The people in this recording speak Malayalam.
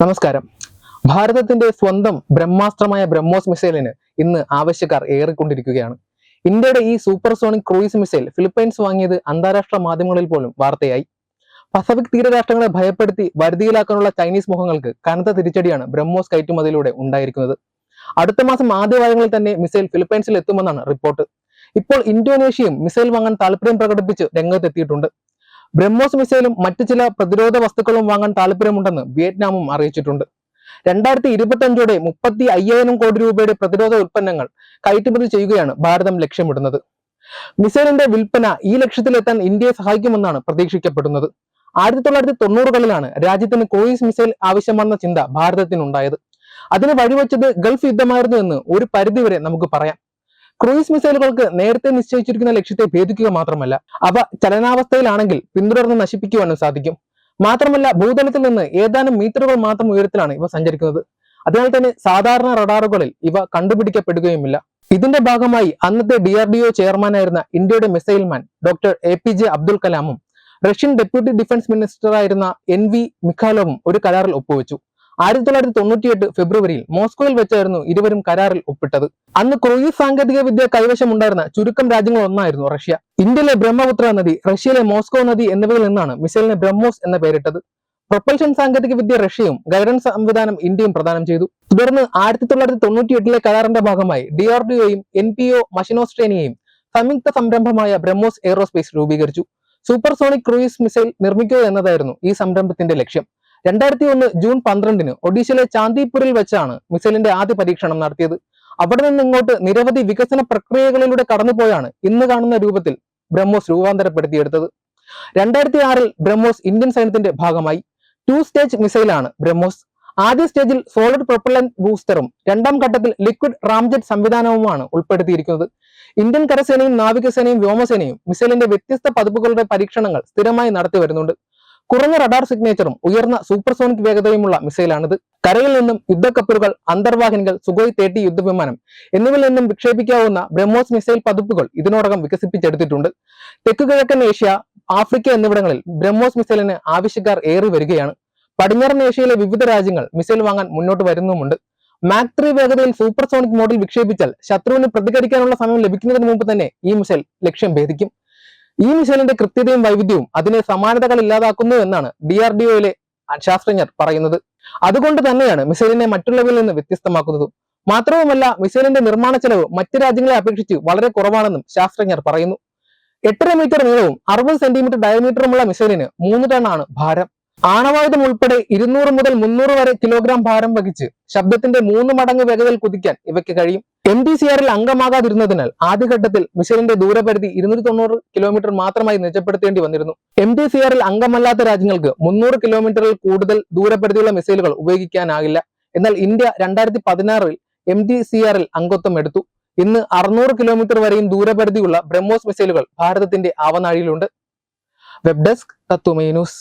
നമസ്കാരം. ഭാരതത്തിന്റെ സ്വന്തം ബ്രഹ്മാസ്ത്രമായ ബ്രഹ്മോസ് മിസൈലിന് ഇന്ന് ആവശ്യക്കാർ ഏറിക്കൊണ്ടിരിക്കുകയാണ്. ഇന്ത്യയുടെ ഈ സൂപ്പർസോണിക് ക്രൂയിസ് മിസൈൽ ഫിലിപ്പൈൻസ് വാങ്ങിയത് അന്താരാഷ്ട്ര മാധ്യമങ്ങളിൽ പോലും വാർത്തയായി. പസഫിക് തീരരാഷ്ട്രങ്ങളെ ഭയപ്പെടുത്തി വരുതിയിലാക്കാനുള്ള ചൈനീസ് മുഖങ്ങൾക്ക് കനത്ത തിരിച്ചടിയാണ് ബ്രഹ്മോസ് കയറ്റുമതിയിലൂടെ ഉണ്ടായിരിക്കുന്നത്. അടുത്ത മാസം ആദ്യവാരങ്ങളിൽ തന്നെ മിസൈൽ ഫിലിപ്പൈൻസിൽ എത്തുമെന്നാണ് റിപ്പോർട്ട്. ഇപ്പോൾ ഇന്തോനേഷ്യയും മിസൈൽ വാങ്ങാൻ താല്പര്യം പ്രകടിപ്പിച്ച് രംഗത്തെത്തിയിട്ടുണ്ട്. ബ്രഹ്മോസ് മിസൈലും മറ്റു ചില പ്രതിരോധ വസ്തുക്കളും വാങ്ങാൻ താല്പര്യമുണ്ടെന്ന് വിയറ്റ്നാമും അറിയിച്ചിട്ടുണ്ട്. രണ്ടായിരത്തി ഇരുപത്തി അഞ്ചോടെ മുപ്പത്തി അയ്യായിരം കോടി രൂപയുടെ പ്രതിരോധ ഉൽപ്പന്നങ്ങൾ കയറ്റുമതി ചെയ്യുകയാണ് ഭാരതം ലക്ഷ്യമിടുന്നത്. മിസൈലിന്റെ വിൽപ്പന ഈ ലക്ഷ്യത്തിലെത്താൻ ഇന്ത്യയെ സഹായിക്കുമെന്നാണ് പ്രതീക്ഷിക്കപ്പെടുന്നത്. ആയിരത്തി തൊള്ളായിരത്തി തൊണ്ണൂറുകളിലാണ് രാജ്യത്തിന് ക്രൂയിസ് മിസൈൽ ആവശ്യമാണെന്ന ചിന്ത ഭാരതത്തിനുണ്ടായത്. അതിന് വഴിവെച്ചത് ഗൾഫ് യുദ്ധമായിരുന്നു എന്ന് ഒരു പരിധിവരെ നമുക്ക് പറയാം. ക്രൂയിസ് മിസൈലുകൾക്ക് നേരത്തെ നിശ്ചയിച്ചിരിക്കുന്ന ലക്ഷ്യത്തെ ഭേദിക്കുക മാത്രമല്ല അവ ചലനാവസ്ഥയിലാണെങ്കിൽ പിന്തുടർന്ന് നശിപ്പിക്കുവാനും സാധിക്കും. മാത്രമല്ല ഭൂതലത്തിൽ നിന്ന് ഏതാനും മീറ്ററുകൾ മാത്രം ഉയരത്തിലാണ് ഇവ സഞ്ചരിക്കുന്നത്. അതിനാൽ തന്നെ സാധാരണ റഡാറുകളിൽ ഇവ കണ്ടുപിടിക്കപ്പെടുകയുമില്ല. ഇതിന്റെ ഭാഗമായി അന്നത്തെ ഡി ആർ ഡി ഒ ചെയർമാനായിരുന്ന ഇന്ത്യയുടെ missile man doctor A P J Abdul കലാമും Russian deputy defence മിനിസ്റ്ററായിരുന്ന എൻ വി മിഖാലോവും ഒരു കരാറിൽ ഒപ്പുവെച്ചു. ആയിരത്തി തൊള്ളായിരത്തി തൊണ്ണൂറ്റിയെട്ട് ഫെബ്രുവരിയിൽ മോസ്കോയിൽ വെച്ചായിരുന്നു ഇരുവരും കരാറിൽ ഒപ്പിട്ടത്. അന്ന് ക്രൂയിസ് സാങ്കേതിക വിദ്യ കൈവശമുണ്ടായിരുന്ന ചുരുക്കം രാജ്യങ്ങൾ ഒന്നായിരുന്നു റഷ്യ. ഇന്ത്യയിലെ ബ്രഹ്മപുത്ര നദി റഷ്യയിലെ മോസ്കോ നദി എന്നിവയിൽ നിന്നാണ് മിസൈലിനെ ബ്രഹ്മോസ് എന്ന പേരിട്ടത്. പ്രൊപ്പൽഷൻ സാങ്കേതിക വിദ്യ റഷ്യയും ഗൈഡൻസ് സംവിധാനം ഇന്ത്യയും പ്രദാനം ചെയ്തു. തുടർന്ന് ആയിരത്തി തൊള്ളായിരത്തി തൊണ്ണൂറ്റി എട്ടിലെ കരാറിന്റെ ഭാഗമായി ഡി ആർ ഡി ഒയും എൻ പി ഒ മഷിനോസ്ട്രേനിയയും സംയുക്ത സംരംഭമായ ബ്രഹ്മോസ് എയ്റോസ്പേസ് രൂപീകരിച്ചു. സൂപ്പർസോണിക് ക്രൂയിസ് മിസൈൽ നിർമ്മിക്കുക എന്നതായിരുന്നു ഈ സംരംഭത്തിന്റെ ലക്ഷ്യം. രണ്ടായിരത്തി ഒന്ന് ജൂൺ പന്ത്രണ്ടിന് ഒഡീഷയിലെ ചാന്ദിപൂരിൽ വെച്ചാണ് മിസൈലിന്റെ ആദ്യ പരീക്ഷണം നടത്തിയത്. അവിടെ നിന്ന് ഇങ്ങോട്ട് നിരവധി വികസന പ്രക്രിയകളിലൂടെ കടന്നുപോയാണ് ഇന്ന് കാണുന്ന രൂപത്തിൽ ബ്രഹ്മോസ് രൂപാന്തരപ്പെടുത്തിയെടുത്തത്. രണ്ടായിരത്തി ആറിൽ ബ്രഹ്മോസ് ഇന്ത്യൻ സൈന്യത്തിന്റെ ഭാഗമായി. ടു സ്റ്റേജ് മിസൈലാണ് ബ്രഹ്മോസ്. ആദ്യ സ്റ്റേജിൽ സോളിഡ് പ്രൊപ്പലന്റ് ബൂസ്റ്ററും രണ്ടാം ഘട്ടത്തിൽ ലിക്വിഡ് റാംജെറ്റ് സംവിധാനവുമാണ് ഉൾപ്പെടുത്തിയിരിക്കുന്നത്. ഇന്ത്യൻ കരസേനയും നാവികസേനയും വ്യോമസേനയും മിസൈലിന്റെ വ്യത്യസ്ത പതിപ്പുകളുടെ പരീക്ഷണങ്ങൾ സ്ഥിരമായി നടത്തി വരുന്നുണ്ട്. കുറഞ്ഞ റഡാർ സിഗ്നേച്ചറും ഉയർന്ന സൂപ്പർസോണിക് വേഗതയുമുള്ള മിസൈലാണിത് കരയിൽ നിന്നും യുദ്ധക്കപ്പലുകൾ അന്തർവാഹിനികൾ സുഖോയ് തേട്ടി യുദ്ധവിമാനം എന്നിവയിൽ നിന്നും വിക്ഷേപിക്കാവുന്ന ബ്രഹ്മോസ് മിസൈൽ പതിപ്പുകൾ ഇതിനോടകം വികസിപ്പിച്ചെടുത്തിട്ടുണ്ട്. തെക്കു കിഴക്കൻ ഏഷ്യ ആഫ്രിക്ക എന്നിവിടങ്ങളിൽ ബ്രഹ്മോസ് മിസൈലിന് ആവശ്യക്കാർ ഏറി വരികയാണ്. പടിഞ്ഞാറൻ ഏഷ്യയിലെ വിവിധ രാജ്യങ്ങൾ മിസൈൽ വാങ്ങാൻ മുന്നോട്ട് വരുന്നുമുണ്ട്. മാക് ത്രീ വേഗതയിൽ സൂപ്പർസോണിക് മോഡിൽ വിക്ഷേപിച്ചാൽ ശത്രുവിന് പ്രതികരിക്കാനുള്ള സമയം ലഭിക്കുന്നതിന് മുമ്പ് തന്നെ ഈ മിസൈൽ ലക്ഷ്യം ഭേദിക്കും. ഈ മിസൈലിന്റെ കൃത്യതയും വൈവിധ്യവും അതിനെ സമാനതകൾ ഇല്ലാതാക്കുന്നു എന്നാണ് ഡി ആർ ഡി ഒയിലെ ശാസ്ത്രജ്ഞർ പറയുന്നത്. അതുകൊണ്ട് തന്നെയാണ് മിസൈലിനെ മറ്റുള്ളവയിൽ നിന്ന് വ്യത്യസ്തമാക്കുന്നതും. മാത്രവുമല്ല മിസൈലിന്റെ നിർമ്മാണ ചെലവ് മറ്റ് രാജ്യങ്ങളെ അപേക്ഷിച്ച് വളരെ കുറവാണെന്നും ശാസ്ത്രജ്ഞർ പറയുന്നു. എട്ടര മീറ്റർ നീളവും അറുപത് സെന്റിമീറ്റർ ഡയമീറ്ററുമുള്ള മിസൈലിന് മൂന്ന് ടൺ ആണ് ഭാരം. ആണവായുധം ഉൾപ്പെടെ ഇരുന്നൂറ് മുതൽ മുന്നൂറ് വരെ കിലോഗ്രാം ഭാരം വഹിച്ച് ശബ്ദത്തിന്റെ മൂന്ന് മടങ്ങ് വേഗതയിൽ കുതിക്കാൻ ഇവയ്ക്ക് കഴിയും. എം ഡി സി ആറിൽ അംഗമാകാതിരുന്നതിനാൽ ആദ്യഘട്ടത്തിൽ മിസൈലിന്റെ ദൂരപരിധി ഇരുന്നൂറ്റി തൊണ്ണൂറ് കിലോമീറ്റർ മാത്രമായി നിജപ്പെടുത്തേണ്ടി വന്നിരുന്നു. എം ഡി സി ആറിൽ അംഗമല്ലാത്ത രാജ്യങ്ങൾക്ക് മുന്നൂറ് കിലോമീറ്ററിൽ കൂടുതൽ ദൂരപരിധിയുള്ള മിസൈലുകൾ ഉപയോഗിക്കാനാകില്ല. എന്നാൽ ഇന്ത്യ രണ്ടായിരത്തി പതിനാറിൽ എം ഡി സി ആറിൽ അംഗത്വം എടുത്തു. ഇന്ന് അറുന്നൂറ് കിലോമീറ്റർ വരെയും ദൂരപരിധിയുള്ള ബ്രഹ്മോസ് മിസൈലുകൾ ഭാരതത്തിന്റെ ആവനാഴിയിലുണ്ട്. Web desk Tatwamayi news